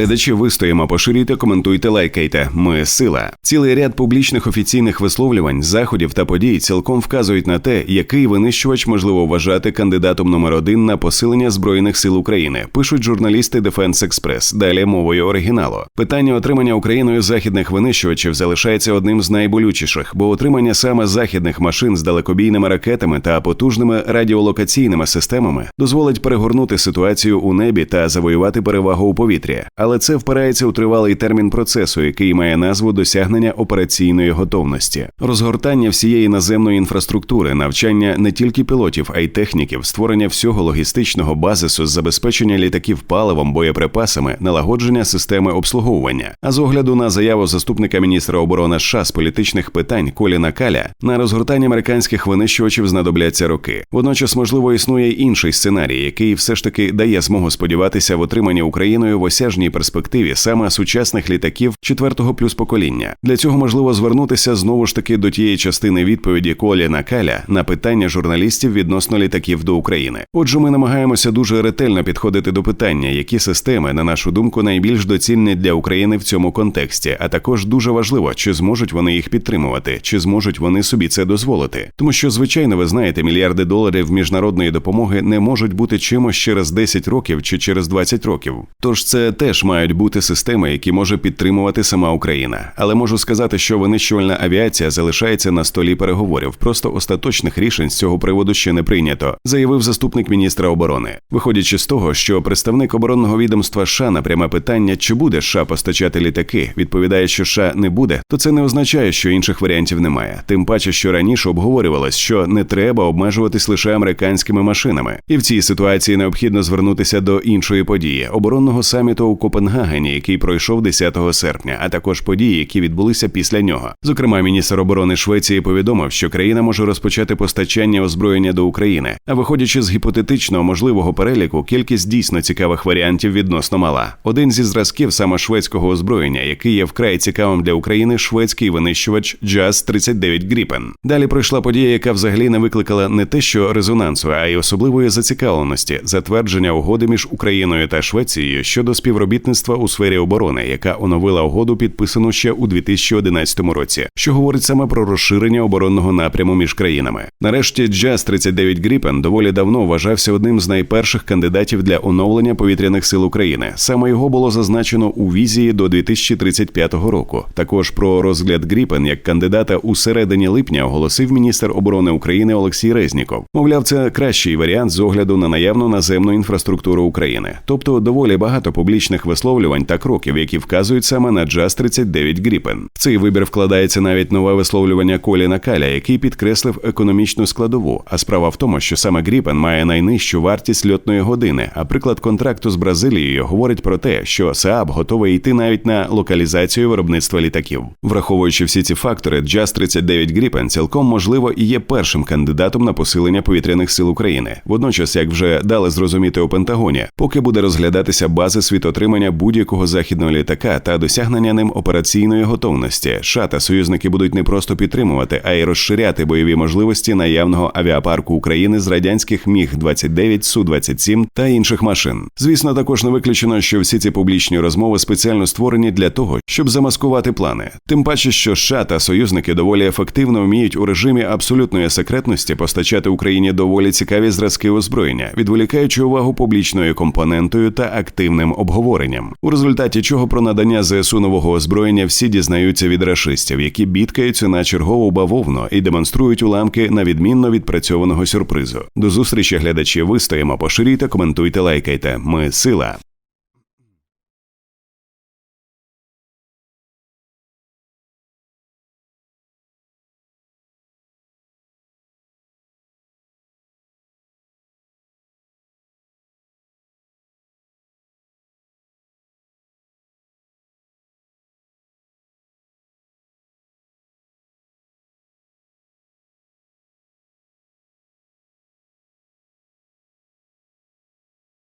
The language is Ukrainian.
глядачі, вистоїмо, поширюйте, коментуйте, лайкайте. Ми сила. Цілий ряд публічних офіційних висловлювань, заходів та подій цілком вказують на те, який винищувач можливо вважати кандидатом номер один на посилення збройних сил України. Пишуть журналісти Defense Express. Далі мовою оригіналу. Питання отримання Україною західних винищувачів залишається одним з найболючіших, бо отримання саме західних машин з далекобійними ракетами та потужними радіолокаційними системами дозволить перегорнути ситуацію у небі та завоювати перевагу у повітрі. Але це впирається у тривалий термін процесу, який має назву досягнення операційної готовності, розгортання всієї наземної інфраструктури, навчання не тільки пілотів, а й техніків, створення всього логістичного базису забезпечення літаків паливом, боєприпасами, налагодження системи обслуговування. А з огляду на заяву заступника міністра оборони США з політичних питань Коліна Каля на розгортання американських винищувачів знадобляться роки. Водночас, можливо, існує й інший сценарій, який все ж таки дає змогу сподіватися в отриманні Україною в осяжній перспективі саме сучасних літаків четвертого плюс покоління. Для цього можливо звернутися знову ж таки до тієї частини відповіді Коліна Каля на питання журналістів відносно літаків до України. Отже, ми намагаємося дуже ретельно підходити до питання, які системи, на нашу думку, найбільш доцільні для України в цьому контексті, а також дуже важливо, чи зможуть вони їх підтримувати, чи зможуть вони собі це дозволити. Тому що, звичайно, ви знаєте, мільярди доларів міжнародної допомоги не можуть бути чимось через 10 років чи через 20 років. Тож це теж мають бути системи, які може підтримувати сама Україна. Але можу сказати, що винищувальна авіація залишається на столі переговорів. Просто остаточних рішень з цього приводу ще не прийнято, заявив заступник міністра оборони. Виходячи з того, що представник оборонного відомства США на пряме питання, чи буде США постачати літаки, відповідає, що США не буде, то це не означає, що інших варіантів немає. Тим паче, що раніше обговорювалось, що не треба обмежуватись лише американськими машинами, і в цій ситуації необхідно звернутися до іншої події оборонного саміту у Копенгагені, який пройшов 10 серпня, а також події, які відбулися після нього. Зокрема, міністр оборони Швеції повідомив, що країна може розпочати постачання озброєння до України. А виходячи з гіпотетичного можливого переліку, кількість дійсно цікавих варіантів відносно мала. Один зі зразків саме шведського озброєння, який є вкрай цікавим для України, шведський винищувач JAS 39 Gripen. Далі пройшла подія, яка взагалі не викликала не те, що резонансу, а й особливої зацікавленості затвердження угоди між Україною та Швецією щодо співробітництва у сфері оборони, яка оновила угоду, підписану ще у 2011 році, що говорить саме про розширення оборонного напряму між країнами. Нарешті JAS 39 Gripen доволі давно вважався одним з найперших кандидатів для оновлення повітряних сил України. Саме його було зазначено у візії до 2035 року. Також про розгляд Гріпен як кандидата у середині липня оголосив міністр оборони України Олексій Резніков. Мовляв, це кращий варіант з огляду на наявну наземну інфраструктуру України, тобто доволі багато публічних висловлювань та кроків, які вказують саме на JAS 39 Гріпен. В цей вибір вкладається навіть нове висловлювання Коліна Каля, який підкреслив економічну складову. А справа в тому, що саме Гріпен має найнижчу вартість льотної години. А приклад контракту з Бразилією говорить про те, що СААБ готовий йти навіть на локалізацію виробництва літаків. Враховуючи всі ці фактори, JAS 39 Gripen цілком можливо і є першим кандидатом на посилення повітряних сил України. Водночас, як вже дали зрозуміти у Пентагоні, поки буде розглядатися бази світотримання будь-якого західного літака та досягнення ним операційної готовності, США та союзники будуть не просто підтримувати, а й розширяти бойові можливості наявного авіапарку України з радянських міг 29 су 27 та інших машин. Звісно, також не виключено, що всі ці публічні розмови спеціально створені для того, щоб замаскувати плани. Тим паче, що США та союзники доволі ефективно вміють у режимі абсолютної секретності постачати Україні доволі цікаві зразки озброєння, відволікаючи увагу публічною компонентою та активним обговоренням, у результаті чого про надання ЗСУ нового озброєння всі дізнаються від рашистів, які бідкаються на чергову бавовну і демонструють уламки на відмінно відпрацьованого сюрпризу. До зустрічі глядачі вистоїмо, поширюйте, коментуйте, лайкайте. Ми сила.